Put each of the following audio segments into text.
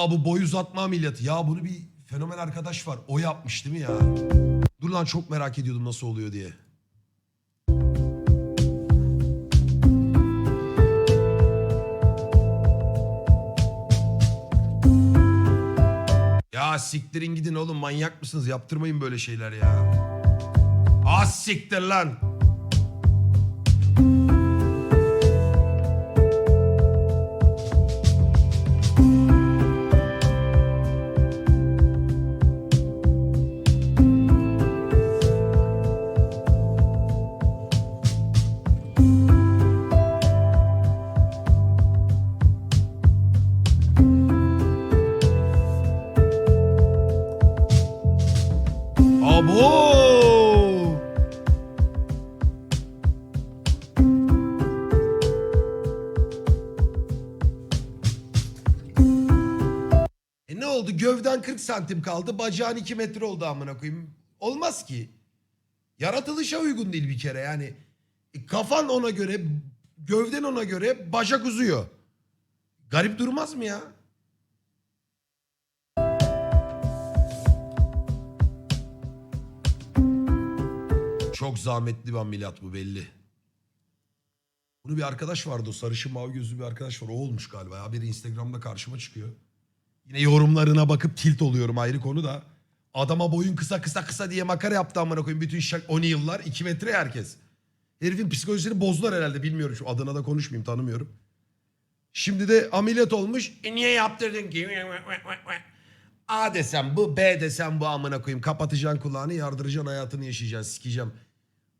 Aa bu boy uzatma ameliyatı. Ya bunu bir fenomen arkadaş var. O yapmış değil mi ya? Dur lan çok merak ediyordum nasıl oluyor diye. Ya siktirin gidin oğlum manyak mısınız? Yaptırmayın böyle şeyler ya. Az siktir lan. Abo! E ne oldu? Gövden 40 santim kaldı. Bacağın 2 metre oldu amına koyayım. Olmaz ki. Yaratılışa uygun değil bir kere yani. E, kafan ona göre, gövden ona göre bacak uzuyor. Garip durmaz mı ya? Çok zahmetli bir ameliyat bu belli. Bunu bir arkadaş vardı o sarışın mavi gözlü bir arkadaş var. O olmuş galiba. Haberi Instagram'da karşıma çıkıyor. Yine yorumlarına bakıp tilt oluyorum ayrı konu da. Adama boyun kısa kısa kısa diye makara yaptı amına koyayım. Bütün şak 10 yıllar 2 metre herkes. Herifin psikolojisini bozdular herhalde bilmiyorum. Şu adına da konuşmayayım tanımıyorum. Şimdi de ameliyat olmuş. E niye yaptırdın ki? A desem bu, B desem bu amına koyayım. Kapatacaksın kulağını, yardıracaksın hayatını yaşayacaksın, sikeceğim.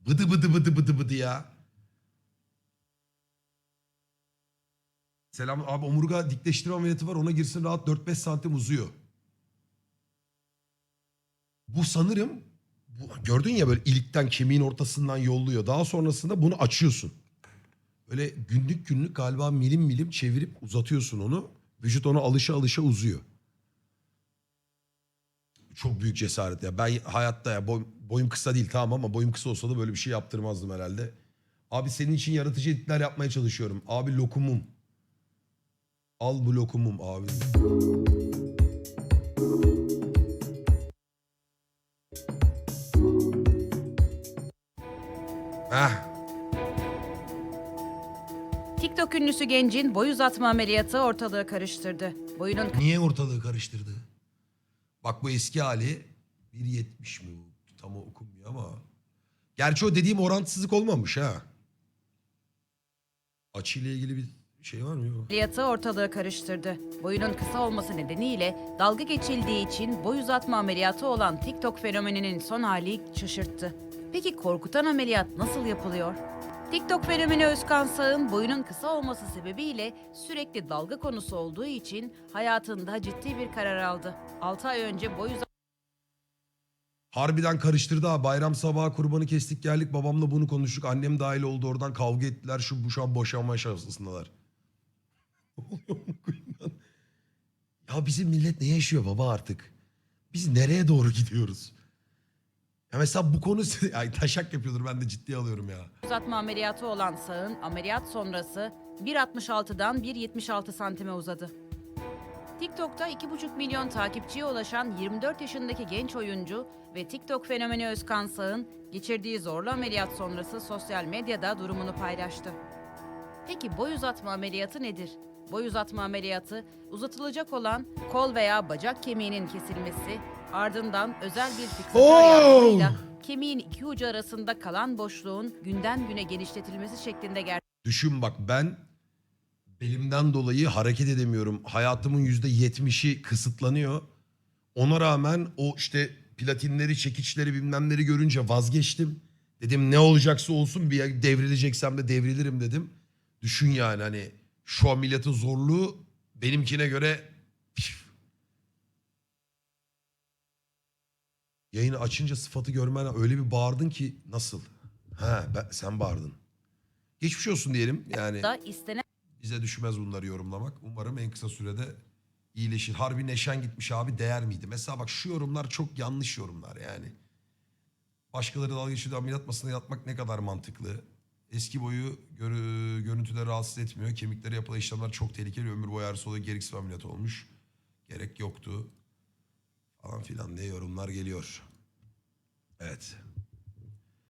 Bıdı bıdı bıdı bıdı bıdı ya. Selam abi omurga dikleştirme ameliyatı var ona girsin rahat 4-5 santim uzuyor. Bu sanırım bu, gördün ya böyle ilikten kemiğin ortasından yolluyor. Daha sonrasında bunu açıyorsun. Böyle günlük günlük galiba milim milim çevirip uzatıyorsun onu. Vücut ona alışa alışa uzuyor. Çok büyük cesaret ya. Ben hayatta ya boy- boyum kısa değil tamam ama boyum kısa olsa da böyle bir şey yaptırmazdım herhalde. Abi senin için yaratıcı editler yapmaya çalışıyorum. Abi lokumum. Al bu lokumum abi. Heh. TikTok ünlüsü gencin boy uzatma ameliyatı ortalığı karıştırdı. Boyunun Niye ortalığı karıştırdı? Bak bu eski hali 1.70 mi? Tam okunmuyor ama. Gerçi o dediğim orantısızlık olmamış ha. Açıyla ilgili bir şey var mı? Yok. ameliyatı ortalığı karıştırdı. Boyunun kısa olması nedeniyle dalga geçildiği için boy uzatma ameliyatı olan TikTok fenomeninin son hali şaşırttı. Peki korkutan ameliyat nasıl yapılıyor? TikTok fenomeni Özkan Sağ'ın boyunun kısa olması sebebiyle sürekli dalga konusu olduğu için hayatında ciddi bir karar aldı. 6 ay önce boy Harbiden karıştırdı ha. Bayram sabahı kurbanı kestik geldik. Babamla bunu konuştuk. Annem dahil oldu oradan kavga ettiler. Şu bu boşanma aşamasındalar. Ne oluyor amına? Ya bizim millet ne yaşıyor baba artık? Biz nereye doğru gidiyoruz? Ya mesela bu konu... Ay taşak yapıyordur ben de ciddiye alıyorum ya. uzatma ameliyatı olan Sağ'ın ameliyat sonrası 1.66'dan 1.76 santime uzadı. TikTok'ta 2,5 milyon takipçiye ulaşan 24 yaşındaki genç oyuncu ve TikTok fenomeni Özkan Sağ'ın geçirdiği zorlu ameliyat sonrası sosyal medyada durumunu paylaştı. Peki boy uzatma ameliyatı nedir? Boy uzatma ameliyatı uzatılacak olan kol veya bacak kemiğinin kesilmesi, ardından özel bir fiksatör yardımıyla kemiğin iki ucu arasında kalan boşluğun günden güne genişletilmesi şeklinde Düşün bak ben belimden dolayı hareket edemiyorum. Hayatımın yüzde yetmişi kısıtlanıyor. Ona rağmen o işte platinleri, çekiçleri bilmemleri görünce vazgeçtim. Dedim ne olacaksa olsun bir devrileceksem de devrilirim dedim. Düşün yani hani şu ameliyatın zorluğu benimkine göre Yayını açınca sıfatı görmen öyle bir bağırdın ki nasıl? Ha ben, sen bağırdın. Geçmiş olsun diyelim yani. da istenen Bize düşmez bunları yorumlamak. Umarım en kısa sürede iyileşir. Harbi neşen gitmiş abi değer miydi? Mesela bak şu yorumlar çok yanlış yorumlar yani. Başkaları dalga geçiyor ameliyat masasına yatmak ne kadar mantıklı. Eski boyu görü, görüntüleri rahatsız etmiyor. Kemikleri yapılan işlemler çok tehlikeli. Ömür boyu ağrısı oluyor. Gereksiz ameliyat olmuş. Gerek yoktu. Falan filan diye yorumlar geliyor. Evet.